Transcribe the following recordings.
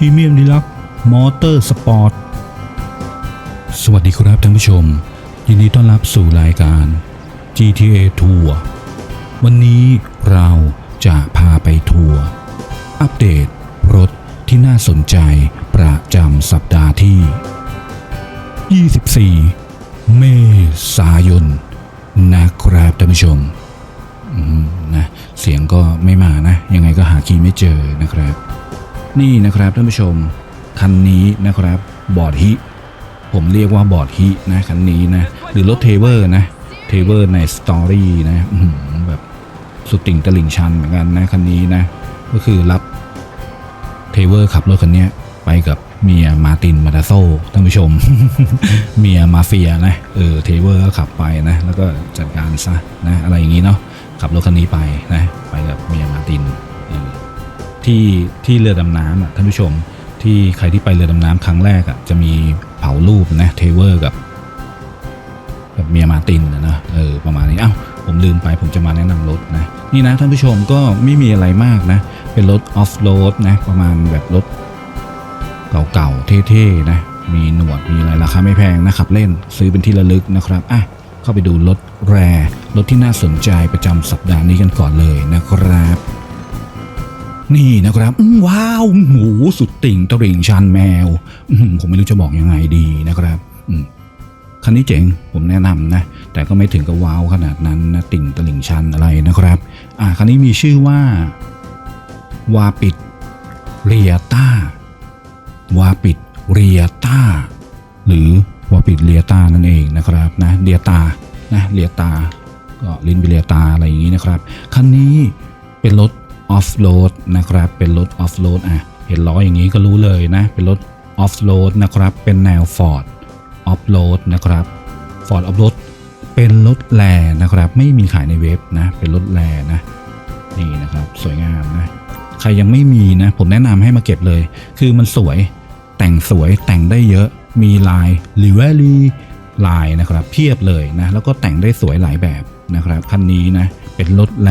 พรีเมียมดีลักมอเตอร์สปอร์ต สวัสดีครับท่านผู้ชม ยินดีต้อนรับสู่รายการ GTA Tour วันนี้เราจะพาไปทัวร์อัปเดตรถที่น่าสนใจประจำสัปดาห์ที่ 24 เมษายน นะครับท่านผู้ชมอืมนะเสียงก็ไม่มานะ ยังไงก็หาคีย์ไม่เจอนะครับ นี่นะครับท่านผู้ชม คันนี้นะครับบอร์ดฮิผมเรียกว่าบอร์ดฮินะคันนี้นะ หรือรถเทเวอร์นะเทเวอร์ในสตอรี่นะแบบสุดติ่งตลิ่งชันเหมือนกันนะคันนี้นะ ก็คือรับเทเวอร์ขับรถคันนี้ไปกับเมียมาตินมาดาโซท่านผู้ชม เมียมาเฟียนะเออเทเวอร์ก็ขับไปนะ แล้วก็จัดการซะนะอะไรอย่างนี้เนาะขับรถคันนี้ไปนะ ไปกับเมียมาติน ที่ที่เรือดำน้ำอะท่านผู้ชมที่ใครที่ไปเรือดำน้ำครั้งแรกอะจะมีเผารูปนะเทเวอร์กับกับเมียมาตินนะนะเออประมาณนี้เอ้าผมลืมไปผมจะมาแนะนำรถนะนี่นะท่านผู้ชมก็ไม่มีอะไรมากนะ เป็นรถออฟโรดนะประมาณแบบรถเก่าๆเท่ๆนะมีหนวดมีอะไรราคาไม่แพงนะครับเล่นซื้อเป็นที่ระลึกนะครับอะเข้าไปดูรถแรรถที่น่าสนใจประจำสัปดาห์นี้กันก่อนเลยนะครับ นี่นะครับอื้อว้าวหมูสุดติ่งตริ่งชันแมวอื้อหือผมไม่รู้จะบอกยังไงดีนะครับอืมคันนี้เจ๋งผมแนะนำนะ แต่ก็ไม่ถึงกับว้าวขนาดนั้นนะติ่งตลิ่งชันอะไรนะครับอ่าคันนี้มีชื่อว่าวาปิดเรียต้าวาปิดเรียต้า หรือวาปิดเรียต้านั่นเองนะครับนะเรียตานะเรียตาก็ลินบิเรียตาอะไรอย่างนี้นะครับคันนี้เป็นรถ ออฟโรดนะครับ เป็นรถออฟโรดอะ เห็นล้ออย่างนี้ก็รู้เลยนะ เป็นรถออฟโรดนะครับ เป็นแนว Ford ออฟโรดนะครับ Ford ออฟโรดเป็นรถแลนะครับ ไม่มีขายในเว็บนะ เป็นรถแลนะ นี่นะครับ สวยงามนะ ใครยังไม่มีนะ ผมแนะนำให้มาเก็บเลย คือมันสวย แต่งสวย แต่งได้เยอะ มีลายลิเวอรี่ลายนะครับ เพียบเลยนะ แล้วก็แต่งได้สวยหลายแบบนะครับ คันนี้นะ เป็นรถแล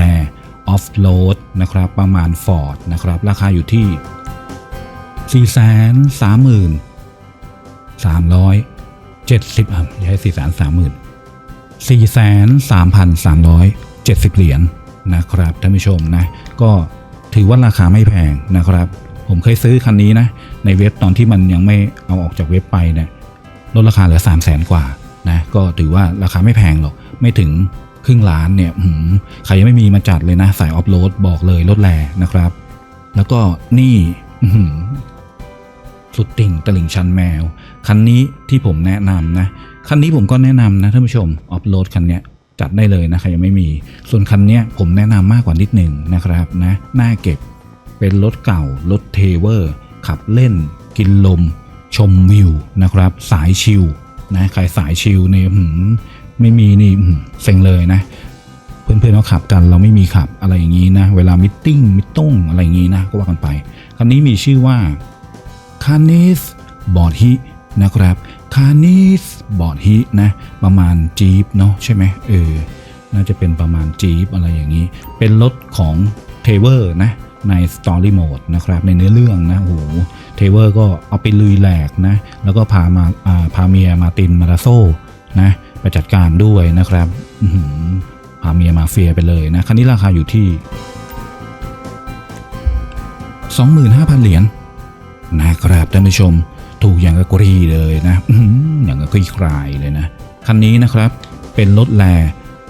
ออฟโรดนะครับประมาณ Ford นะครับราคาอยู่ที่ 4 3 0 0 0 370อะไม่ใช่4 3 0 0 0 43,370 เหรียญนะครับท่านผู้ชมนะ ก็ถือว่าราคาไม่แพงนะครับ ผมเคยซื้อคันนี้นะ ในเว็บตอนที่มันยังไม่เอาออกจากเว็บไปเนี่ยลดราคาเหลือ 3 0 0แสนกว่านะ ก็ถือว่าราคาไม่แพงหรอก ไม่ถึง ครึ่งล้านเนี่ยใครยังไม่มีมาจัดเลยนะ สายออฟโรดบอกเลยลดแรงนะครับ แล้วก็นี่สุดติ่งตลิ่งชันแมว คันนี้ที่ผมแนะนำนะ คันนี้ผมก็แนะนำนะท่านผู้ชมออฟโรดคันเนี้ยจัดได้เลยนะใครยังไม่มี ส่วนคันเนี้ยผมแนะนำมากกว่านิดหนึ่งนะครับนะหน้าเก็บเป็นรถเก่ารถเทเวอร์ ขับเล่น กินลม ชมวิวนะครับ สายชิลนะใครสายชิลเนี่ยหืม ไม่มีนี่เซ็งเลยนะ เพื่อนๆเขาขับกันเราไม่มีขับอะไรอย่างนี้นะ เวลามิทติ้งมิทต้งอะไรอย่างนี้นะก็ว่ากันไปคันนี้มีชื่อว่าคานิสบอดฮินะครับคานิสบอดฮินะประมาณจีปเนาะใช่ไหมเออน่าจะเป็นประมาณจีปอะไรอย่างนี้ เป็นรถของเทเวอร์นะในสตอรี่โหมดนะครับในเนื้อเรื่องนะโอ้โหเทเวอร์ก็เอาไปลุยแหลกนะแล้วก็พามาาพาเมียมาตินมาราโซนะ จัดการด้วยนะครับพาเมียมาเฟียไปเลยนะคันนี้ราคาอยู่ที่ 25,000 เหรียญนะครับท่านผู้ชมถูกอย่างกะกรีเลยนะอย่างกะกรีคลายเลยนะคันนี้นะครับเป็นรถแล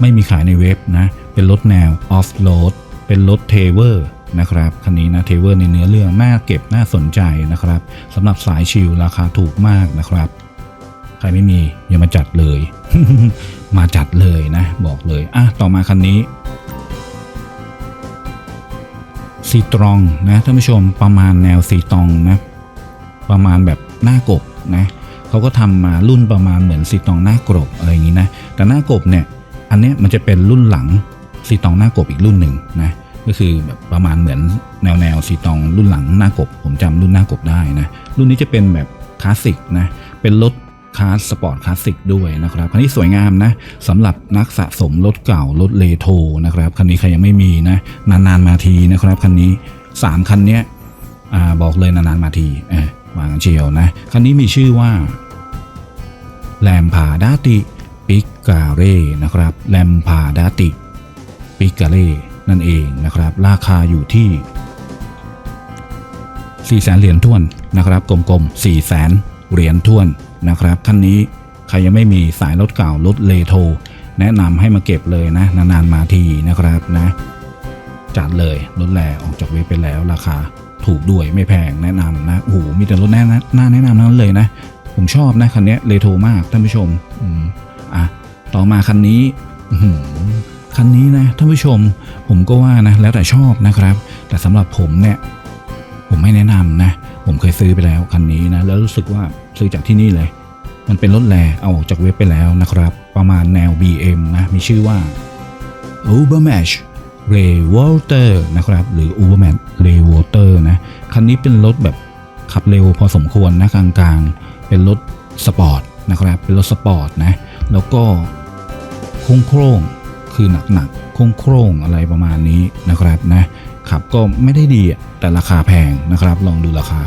ไม่มีขายในเว็บนะ เป็นรถแนวออฟโรดเป็นรถเทเวอร์นะครับคันนี้นะเทเวอร์ในเนื้อเรื่องน่าเก็บน่าสนใจนะครับสำหรับสายชิลราคาถูกมากนะครับ ใครไม่มีอย่ามาจัดเลย มาจัดเลยนะ บอกเลย อะ ต่อมาคันนี้ซีตรองนะท่านผู้ชมประมาณแนวซีตรองนะ ประมาณแบบหน้ากบนะเขาก็ทำมารุ่นประมาณเหมือนซีตรองหน้ากบอะไรอย่างนี้นะ แต่หน้ากบเนี่ย อันเนี้ยมันจะเป็นรุ่นหลังซีตรองหน้ากบอีกรุ่นหนึ่งนะก็คือแบบประมาณเหมือนแนวแนวซีตรองรุ่นหลังหน้ากบ ผมจำรุ่นหน้ากบได้นะรุ่นนี้จะเป็นแบบคลาสสิกนะเป็นรถ คลาสสปอร์ตคลาสสิกด้วยนะครับคันนี้สวยงามนะสำหรับนักสะสมรถเก่ารถเลโทนะครับคันนี้ใครยังไม่มีนะนานๆมาทีนะครับคันนี้สามคันเนี้ยบอกเลยนานๆมาทีวางเชียวนะคันนี้มีชื่อว่าแลมพาดาติปิกาเร่นะครับแลมพาดาติปิกาเร่นั่นเองนะครับ ราคาอยู่ที่4แสนเหรียญท้วนนะครับกลมๆ4แสนเหรียญท้วน นะครับคันนี้ใครยังไม่มีสายรถเก่ารถเลโทแนะนำให้มาเก็บเลยนะ นานๆมาทีนะครับนะ จัดเลยรถแหล่ออกจากเว็บไปแล้วราคาถูกด้วยไม่แพงแนะนำนะโอ้โหมีแต่รถแน่นะน่าแนะนำทั้งนั้นเลยนะ ผมชอบนะคันนี้เลโทมากท่านผู้ชมอืมอะต่อมาคันนี้หืคันนี้นะท่านผู้ชม ผมก็ว่านะแล้วแต่ชอบนะครับ แต่สำหรับผมเนี่ย ผมไม่แนะนำนะ ผมเคยซื้อไปแล้วคันนี้นะแล้วรู้สึกว่าซื้อจากที่นี่เลย มันเป็นรถแลเอาออกจากเว็บไปแล้วนะครับ ประมาณแนว BM นะ มีชื่อว่า Ubermatch Ray Walter นะครับ หรือ Ubermatch Ray Walter นะ คันนี้เป็นรถแบบขับเร็วพอสมควรนะกลางๆ เป็นรถสปอร์ตนะครับ เป็นรถสปอร์ตนะ แล้วก็โค้งโครงคือหนักๆโค้งโครงอะไรประมาณนี้นะครับนะขับก็ไม่ได้ดีแต่ราคาแพงนะครับ ลองดูราคา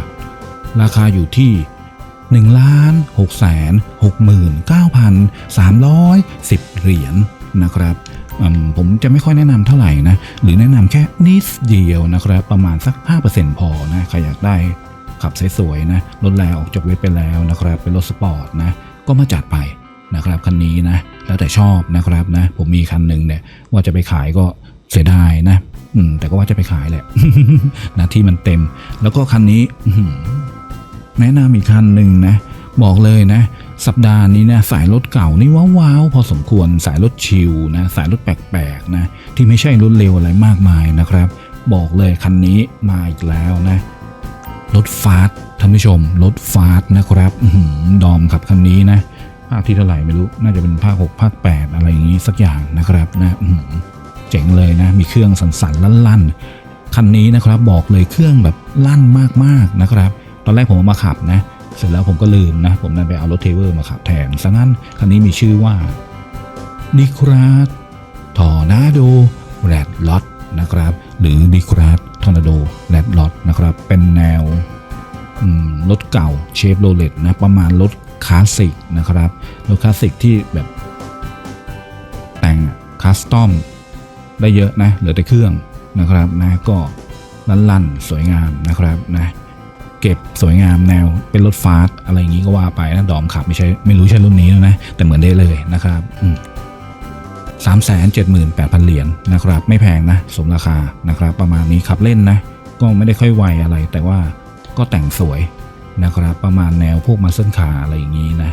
ราคาอยู่ที่1ล้าน6แสน69,310 เหรียญนะครับผมจะไม่ค่อยแนะนำเท่าไหร่นะ หรือแนะนำแค่นิดเดียวนะครับ ประมาณสัก 5%พอนะใครอยากได้ขับสวยๆนะรถแรงออกจากเว็บไปแล้วนะครับ เป็นรถสปอร์ตนะ ก็มาจัดไปนะครับคันนี้นะ แล้วแต่ชอบนะครับนะ ผมมีคันหนึ่งเนี่ย ว่าจะไปขายก็เสียดายนะอืมแต่ก็ว่าจะไปขายแหละนะที่มันเต็ม แล้วก็คันนี้ แนะนำอีกคันหนึ่งนะบอกเลยนะสัปดาห์นี้นะสายรถเก่านี่ว้าวๆพอสมควรสายรถชิลนะสายรถแปลกๆนะที่ไม่ใช่รถเร็วอะไรมากมายนะครับ บอกเลยคันนี้มาอีกแล้วนะรถฟาสต์ท่านผู้ชมรถฟาสต์นะครับอดอมขับคันนี้นะภาคที่เท่าไหร่ไม่รู้น่าจะเป็นภาค6ภาค8 อะไรอย่างนี้สักอย่างนะครับนะเจ๋งเลยนะมีเครื่องสันสันลั่นๆคันนี้นะครับบอกเลยเครื่องแบบลั่นมากๆนะครับ ตอนแรกผมเอามาขับนะ เสร็จแล้วผมก็ลืมนะ ผมนั่นไปเอารถเทเวอร์มาขับแทนซะงั้นคันนี้มีชื่อว่าดิคราสทอร์นาโดแรดลอตนะครับ หรือดิคราสทอร์นาโดแรดลอตนะครับ เป็นแนวรถเก่าเชฟโรเลตนะ ประมาณรถคลาสสิกนะครับ รถคลาสสิกที่แบบแต่งคัสตอมได้เยอะนะ เหลือแต่เครื่องนะครับนะก็ลั่นๆ สวยงามนะครับนะ เก็บสวยงามแนวเป็นรถฟาสต์อะไรอย่างนี้ก็ว่าไปนะดอมขับไม่ใช่ไม่รู้ใช่รุ่นนี้แล้วนะ แต่เหมือนได้เลยนะครับสามแสนเจ็ดหมื่นแปดพันเหรียญนะครับ ไม่แพงนะ สมราคานะครับ ประมาณนี้ขับเล่นนะ ก็ไม่ได้ค่อยไวอะไร แต่ว่าก็แต่งสวยนะครับ ประมาณแนวพวกมาเซิลคาอะไรอย่างนี้นะ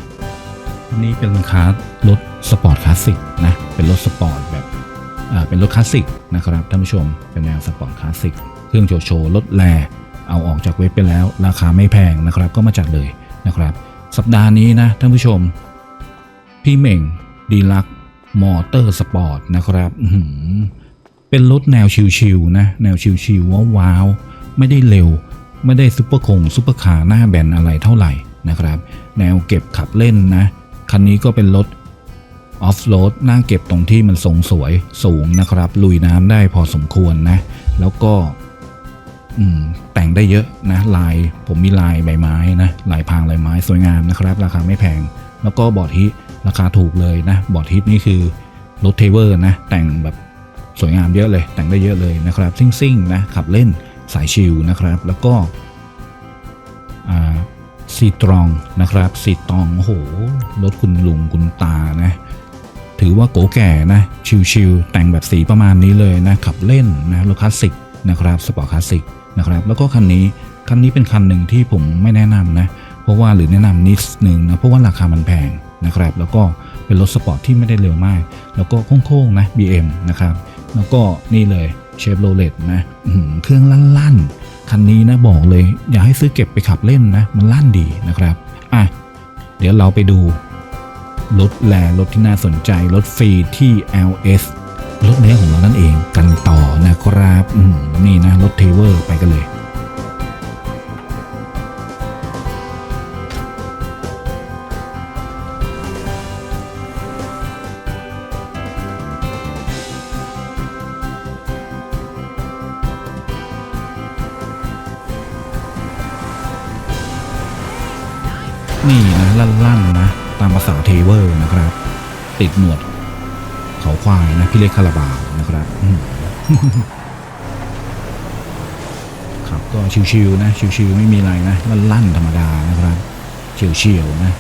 อันนี้เป็นคาร์รถสปอร์ตคลาสสิกนะ เป็นรถสปอร์ตแบบอ่าเป็นรถคลาสสิกนะครับท่านผู้ชมเป็นแนวสปอร์ตคลาสสิกเครื่องโชว์โชว์รถแล เอาออกจากเว็บไปแล้ว ราคาไม่แพงนะครับ ก็มาจัดเลยนะครับ สัปดาห์นี้นะท่านผู้ชม พี่เหม่งดีลักมอเตอร์สปอร์ตนะครับเป็นรถแนวชิวๆนะ แนวชิวๆว้าวๆไม่ได้เร็ว ไม่ได้ซุปเปอร์คงซุปเปอร์คาร์หน้าแบนอะไรเท่าไหร่นะครับ แนวเก็บขับเล่นนะ คันนี้ก็เป็นรถออฟโรดหน้าเก็บตรงที่มันทรงสวยสูงนะครับ ลุยน้ำได้พอสมควรนะ แล้วก็ แต่งได้เยอะนะลายผมมีลายใบไม้นะลายพรางลายไม้สวยงามนะครับ ราคาไม่แพง แล้วก็บอร์ดฮิตราคาถูกเลยนะบอร์ดฮิตนี่คือรถเทเวอร์นะแต่งแบบสวยงามเยอะเลย แต่งได้เยอะเลยนะครับซิ่งๆนะขับเล่นสายชิลนะครับ แล้วก็ซีตรองนะครับซีตรองโอ้โหรถคุณลุงคุณตานะถือว่าโกแก่นะชิวๆแต่งแบบสีประมาณนี้เลยนะขับเล่นนะรถคลาสสิกนะครับสปอร์ตคลาสสิก นะครับ แล้วก็คันนี้คันนี้เป็นคันหนึ่งที่ผมไม่แนะนำนะ เพราะว่าหรือแนะนำนิดหนึ่งนะ เพราะว่าราคามันแพงนะครับ แล้วก็เป็นรถสปอร์ตที่ไม่ได้เร็วมาก แล้วก็โค้งๆนะ BM นะครับ แล้วก็นี่เลยเชฟโรเลตนะเครื่องลั่นๆ คันนี้นะบอกเลย อย่าให้ซื้อเก็บไปขับเล่นนะ มันลั่นดีนะครับ อะ เดี๋ยวเราไปดูรถแลรถที่น่าสนใจรถฟรีที่ LS รถเมล์ของเรานั่นเองกันต่อนะครับนี่นะรถเทเวอร์ไปกันเลยนี่นะลั่นๆนะ ตามภาษาเทเวอร์นะครับ ติดหนวด เขาควายนะพี่เล็กคาราบาวนะครับครับก็ชิวๆนะชิวๆไม่มีอะไรนะลั่นๆธรรมดานะครับเฉียวๆนะ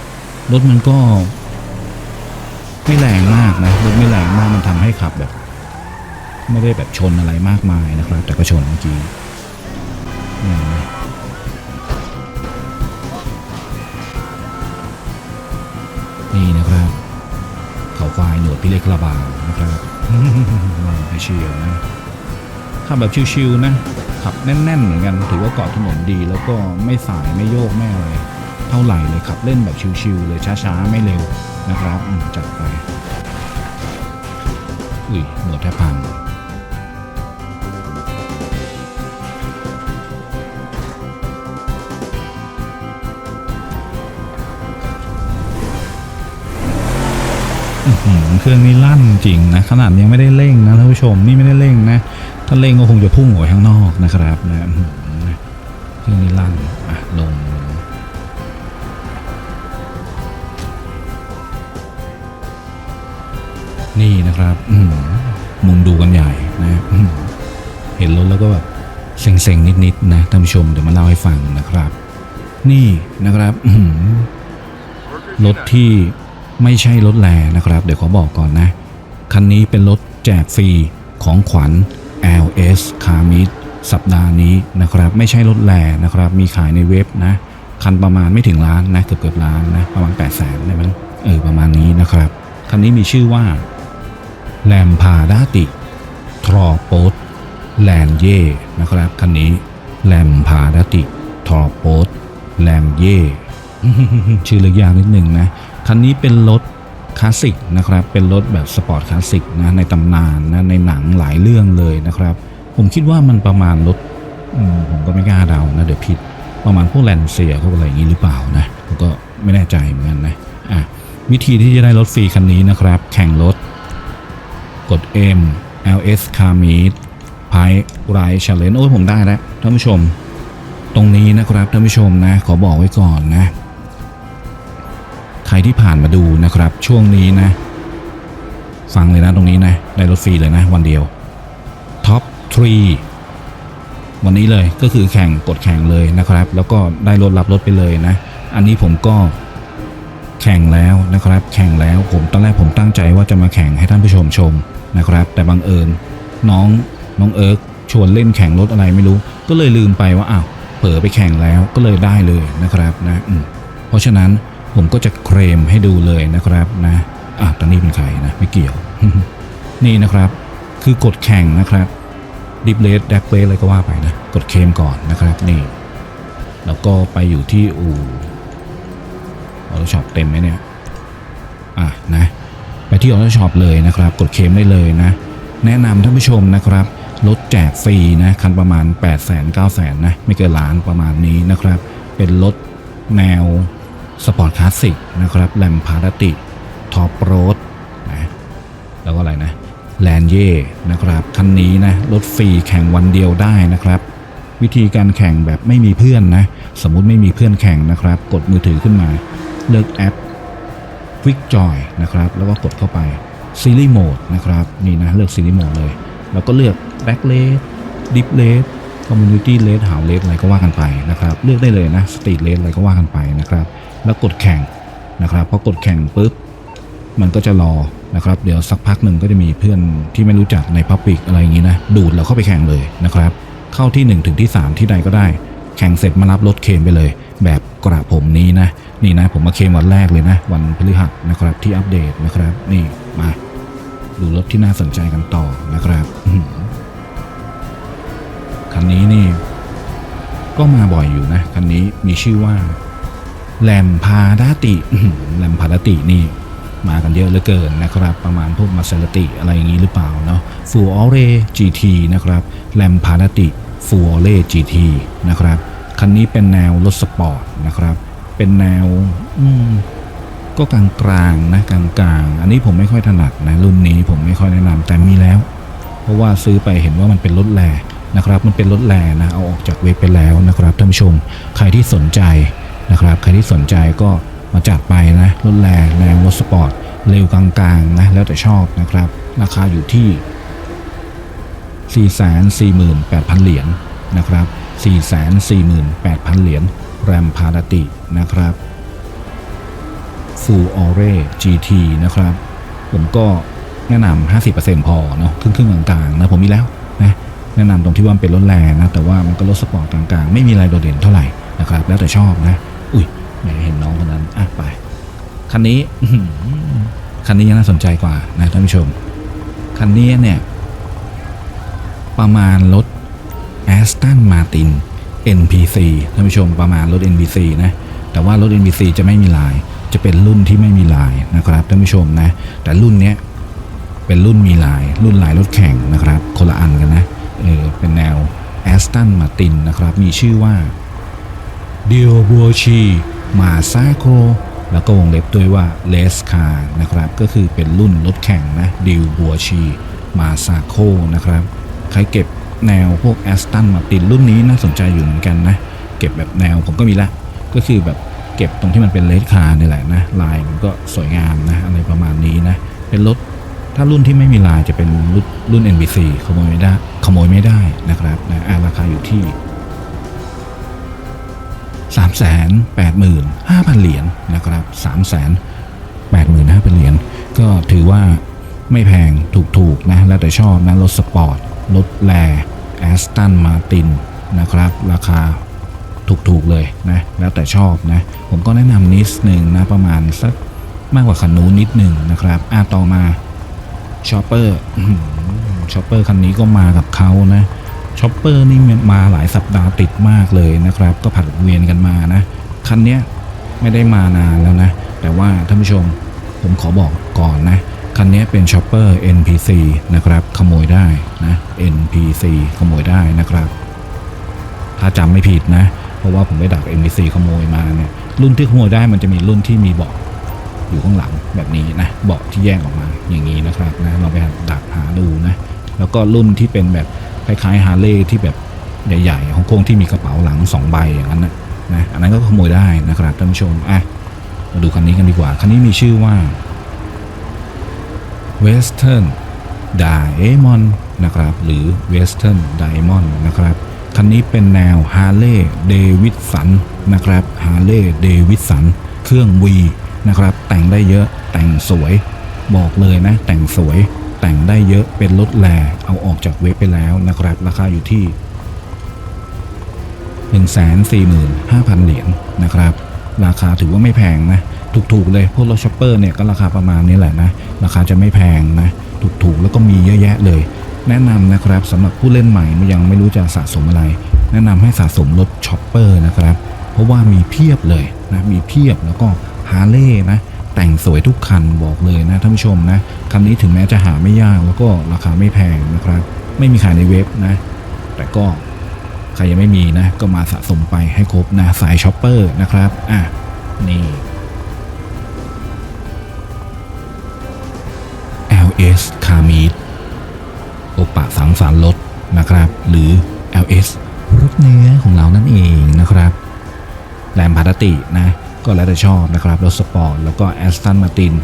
รถมันก็ไม่แรงมากนะรถไม่แรงมากมันทำให้ขับแบบ ไม่ได้แบบชนอะไรมากมายนะครับ แต่ก็ชนเมื่อกี้เนี่ยนะนี่นะครับ ควายหนวดพี่เล็กระบาวนะครับมาเชียวนะขับแบบชิวๆนะขับแน่นๆเหมือนกันถือว่าเกาะถนนดีแล้วก็ไม่สายไม่โยกไม่อะไรเท่าไหร่เลยขับเล่นแบบชิวๆเลยช้าๆ ไม่เร็วนะครับจัดไปอุ้ยหนวดแทบพัง เครื่องนี้ลั่นจริงนะขนาดยังไม่ได้เร่งนะท่านผู้ชมนี่ไม่ได้เร่งนะถ้าเร่งก็คงจะพุ่งออกไปข้างนอกนะครับนะเครื่องนี้ลั่นอะลงนี่นะครับอืมมุงดูกันใหญ่นะเห็นรถแล้วก็แบบเซ็งๆ นิดๆนะท่านผู้ชมเดี๋ยวมาเล่าให้ฟังนะครับ นี่นะครับรถที่ ไม่ใช่รถแลนะครับ เดี๋ยวขอบอกก่อนนะ คันนี้เป็นรถแจกฟรีของขวัญ LS c a r m i t สัปดาห์นี้นะครับ ไม่ใช่รถแลนะครับ มีขายในเว็บนะ คันประมาณไม่ถึงล้านนะ เกือบเกือบล้านนะ ประมาณ8 0 0แสนได้มั้งเออประมาณนี้นะครับ คันนี้มีชื่อว่าแลมพาดาติทรอโปสแลนเย่นะครับ คันนี้แลมพาดาติทรอโปสแลมเย่ชื่อเลือกยากนิดหนึ่งนะ คันนี้เป็นรถคลาสสิกนะครับ เป็นรถแบบสปอร์ตคลาสสิกนะในตำนานนะในหนังหลายเรื่องเลยนะครับ ผมคิดว่ามันประมาณรถผมก็ไม่กล้าเดานะเดี๋ยวผิดประมาณพวกแลนเซียพวกอะไรอย่างนี้หรือเปล่านะผมก็ไม่แน่ใจเหมือนกันนะอะวิธีที่จะได้รถฟรีคันนี้นะครับ แข่งรถ กด M LS Car Meet p i Ride Challenge โอ้ยผมได้แล้วท่านผู้ชม ตรงนี้นะครับท่านผู้ชมนะ ขอบอกไว้ก่อนนะ ใครที่ผ่านมาดูนะครับ ช่วงนี้นะ ฟังเลยนะตรงนี้นะได้รถฟรีเลยนะ วันเดียวท็อป3วันนี้เลยก็คือแข่งกดแข่งเลยนะครับ แล้วก็ได้รถรับรถไปเลยนะ อันนี้ผมก็แข่งแล้วนะครับ แข่งแล้วผมตอนแรกผมตั้งใจว่าจะมาแข่งให้ท่านผู้ชมชมนะครับ แต่บังเอิญน้องน้องเอิร์กชวนเล่นแข่งรถอะไรไม่รู้ ก็เลยลืมไปว่าอ้าวเผลอไปแข่งแล้วก็เลยได้เลยนะครับนะเพราะฉะนั้น ผมก็จะเคลมให้ดูเลยนะครับนะอะตอนนี้เป็นใครนะไม่เกี่ยว นี่นะครับคือกดแข่งนะครับดิฟเลสแดกเลสอะไรก็ว่าไปนะ กดเคลมก่อนนะครับนี่ แล้วก็ไปอยู่ที่อู่ออโต้ช็อปเต็มไหมเนี่ยอะนะไปที่ออโต้ช็อปเลยนะครับ กดเคลมได้เลยนะ แนะนำท่านผู้ชมนะครับรถแจกฟรีนะคันประมาณ 8 0 0 0 0 0 9 0 0 0 0นะไม่เกินล้านประมาณนี้นะครับ เป็นรถแนว สปอร์ตคลาสสิกนะครับแลมพาราติท็อปโรดนะแล้วก็อะไรนะแลนเย่นะครับคันนี้นะรถฟรีแข่งวันเดียวได้นะครับ วิธีการแข่งแบบไม่มีเพื่อนนะ สมมุติไม่มีเพื่อนแข่งนะครับ กดมือถือขึ้นมา เลือกแอป Quick Joy นะครับ แล้วก็กดเข้าไป Series Mode นะครับนี่นะเลือก Series Mode เลย แล้วก็เลือก Back Race Deep Race Community Race หาว Race อะไรก็ว่ากันไปนะครับ เลือกได้เลยนะ Street Race อะไรก็ว่ากันไปนะครับ แล้วกดแข่งนะครับพอกดแข่งปุ๊บมันก็จะรอนะครับ เดี๋ยวสักพักหนึ่งก็จะมีเพื่อนที่ไม่รู้จักในพับปิกอะไรอย่างนี้นะดูดเราเข้าไปแข่งเลยนะครับ เข้าที่1ถึงที่3 ที่ใดก็ได้ แข่งเสร็จมารับรถเคมไปเลย แบบกระผมนี้นะ นี่นะ ผมมาเคมวันแรกเลยนะ วันพฤหัสนะครับที่อัปเดตนะครับ นี่มาดูรถที่น่าสนใจกันต่อนะครับคันนี้นี่ ก็มาบ่อยอยู่นะคันนี้มีชื่อว่า แลมพาดาติอื้อหือแลมพาดาตินี่มากันเยอะเหลือเกินนะครับ ประมาณพวกมาเซลติอะไรอย่างนี้หรือเปล่าเนาะฟูออเร GT นะครับแลมพาดาติฟูออเร GT นะครับคันนี้เป็นแนวรถสปอร์ตนะครับ เป็นแนวอืก็กลางกลางๆนะกลางกลางๆอันนี้ผมไม่ค่อยถนัดนะรุ่นนี้ผมไม่ค่อยแนะนำแต่มีแล้ว เพราะว่าซื้อไปเห็นว่ามันเป็นรถแร่นะครับ มันเป็นรถแร่นะเอาออกจากเว็บไปแล้วนะครับท่านผู้ชมใครที่สนใจ นะครับใครที่สนใจก็มาจัดไปนะรถแรงแรงรถสปอร์ตเร็วกลางๆนะแล้วแต่ชอบนะครับ ราคาอยู่ที่ 448,000 เหรียญนะครับ 448,000 เหรียญแรมพาราตินะครับ Full a u r e GT นะครับ ผมก็แนะนำ 50%พอเนาะครึ่งครึ่งๆกลางๆนะผมมีแล้วนะแนะนำตรงที่ว่าเป็นรถแรงนะแต่ว่ามันก็รถสปอร์ตกลางๆ ไม่มีอะไรโดดเด่นเท่าไหร่นะครับ แล้วแต่ชอบนะ อุ้ยแหมเห็นน้องคนนั้นอะไปคันนี้คันนี้ยังน่าสนใจกว่านะท่านผู้ชม คันนี้เนี่ย ประมาณรถ Aston Martin NPC ท่านผู้ชมประมาณรถ NPC นะแต่ว่ารถ NPC จะไม่มีลาย จะเป็นรุ่นที่ไม่มีลายนะครับท่านผู้ชมนะแต่รุ่นเนี้ยเป็นรุ่นมีลาย รุ่นลายรถแข่งนะครับ คนละอันกันนะเออเป็นแนว Aston Martin นะครับ มีชื่อว่า เดียวบัวชีมาซาโคแล้วก็วงเล็บด้วยว่าเลสคานะครับก็คือเป็นรุ่นรถแข่งนะดิวบัวชีมาซาโคนะครับใครเก็บแนวพวกแอสตันมาตินรุ่นนี้น่าสนใจอยู่เหมือนกันนะ เก็บแบบแนวผมก็มีละก็คือแบบเก็บตรงที่มันเป็นเลสคาเนี่ยแหละนะลายมันก็สวยงามนะอะไรประมาณนี้นะเป็นรถถ้ารุ่นที่ไม่มีลายจะเป็นรุ่นรุ่น NBC ขโมยไม่ได้ขโมยไม่ได้นะครับนะราคาอยู่ที่ 3 8 5 0 0 0 เหรียญนะครับ3 8 5 0 0 0 เหรียญก็ถือว่าไม่แพงถูกๆนะแล้วแต่ชอบนะรถสปอร์ตรถแรแอสตันมาตินนะครับราคาถูกๆเลยนะแล้วแต่ชอบนะผมก็แนะนำนิดหนึ่งนะประมาณสักมากกว่าคันนู้นนิดหนึ่งนะครับอะต่อมาชอปเปอร์ชอปเปอร์คันนี้ก็มากับเขานะ ชอปเปอร์นี่มาหลายสัปดาห์ติดมากเลยนะครับ ก็ผัดเวียนกันมานะคันเนี้ยไม่ได้มานานแล้วนะ แต่ว่าท่านผู้ชมผมขอบอกก่อนนะ คันนี้เป็นชอปเปอร์ NPC นะครับ ขโมยได้นะ NPC ขโมยได้นะครับ ถ้าจำไม่ผิดนะ เพราะว่าผมไปดัก NPC ขโมยมาเนี่ยรุ่นที่ขโมยได้มันจะมีรุ่นที่มีเบาะอยู่ข้างหลังแบบนี้นะเบาะที่แยกออกมาอย่างนี้นะครับนะเราไปดักหาดูนะ แล้วก็รุ่นที่เป็นแบบ คล้ายๆฮาร์เลย์ที่แบบใหญ่ๆของโค้งที่มีกระเป๋าหลังสองใบอย่างนั้นนะนะอันนั้นก็ขโมยได้นะครับท่านผู้ชมอะมาดูคันนี้กันดีกว่า คันนี้มีชื่อว่า Western Diamond นะครับ หรือ Western Diamond นะครับ คันนี้เป็นแนว Harley Davidson นะครับ Harley Davidson เครื่อง V นะครับ แต่งได้เยอะแต่งสวยบอกเลยนะ แต่งสวย แต่งได้เยอะเป็นรถแลเอาออกจากเว็บไปแล้วนะครับ ราคาอยู่ที่ 145,000 เหรียญนะครับ ราคาถือว่าไม่แพงนะถูกๆเลยพวกรถช็อปเปอร์เนี่ยก็ราคาประมาณนี้แหละนะราคาจะไม่แพงนะถูกๆแล้วก็มีเยอะแยะเลย แนะนำนะครับสำหรับผู้เล่นใหม่ยังไม่รู้จะสะสมอะไร แนะนำให้สะสมรถช็อปเปอร์นะครับ เพราะว่ามีเพียบเลยนะมีเพียบแล้วก็ฮาร์เลย์นะ แต่งสวยทุกคันบอกเลยนะท่านผู้ชมนะคันนี้ถึงแม้จะหาไม่ยากแล้วก็ราคาไม่แพงนะครับ ไม่มีขายในเว็บนะ แต่ก็ใครยังไม่มีนะ ก็มาสะสมไปให้ครบนะสายช็อปเปอร์นะครับอะนี่ LS คามีดโอปะสังสารรถนะครับ หรือ LS รถเนื้อของเรานั่นเองนะครับแรมพาราตินะ ก็แล้วแต่ชอบนะครับรถสปอร์ตแล้วก็แอสตันมาติน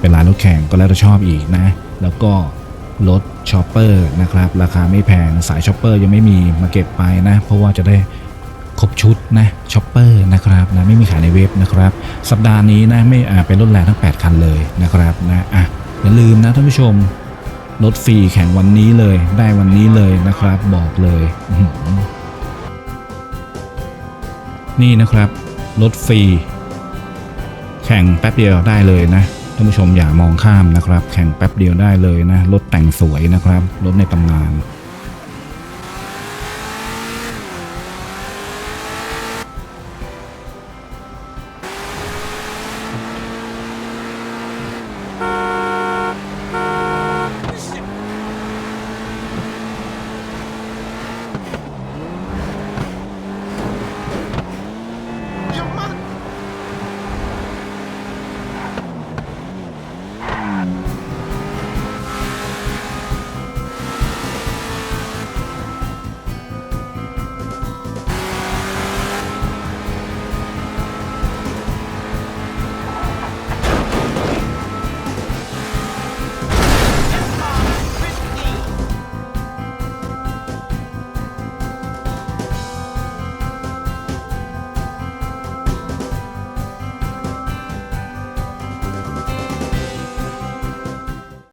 เป็นร้านรถแข่งก็แล้วแต่ชอบอีกนะ แล้วก็รถชอปเปอร์นะครับ ราคาไม่แพงสายชอปเปอร์ยังไม่มีมาเก็บไปนะ เพราะว่าจะได้ครบชุดนะชอปเปอร์นะครับนะไม่มีขายในเว็บนะครับ สัปดาห์นี้นะไม่อ่าเป็นรถแรงทั้ง 8 คันเลยนะครับนะอะอย่าลืมนะท่านผู้ชมรถฟรีแข่งวันนี้เลยได้วันนี้เลยนะครับบอกเลย นี่นะครับ รถฟรี แข่งแป๊บเดียวได้เลยนะท่านผู้ชมอย่ามองข้ามนะครับ แข่งแป๊บเดียวได้เลยนะรถแต่งสวยนะครับรถในตำนาน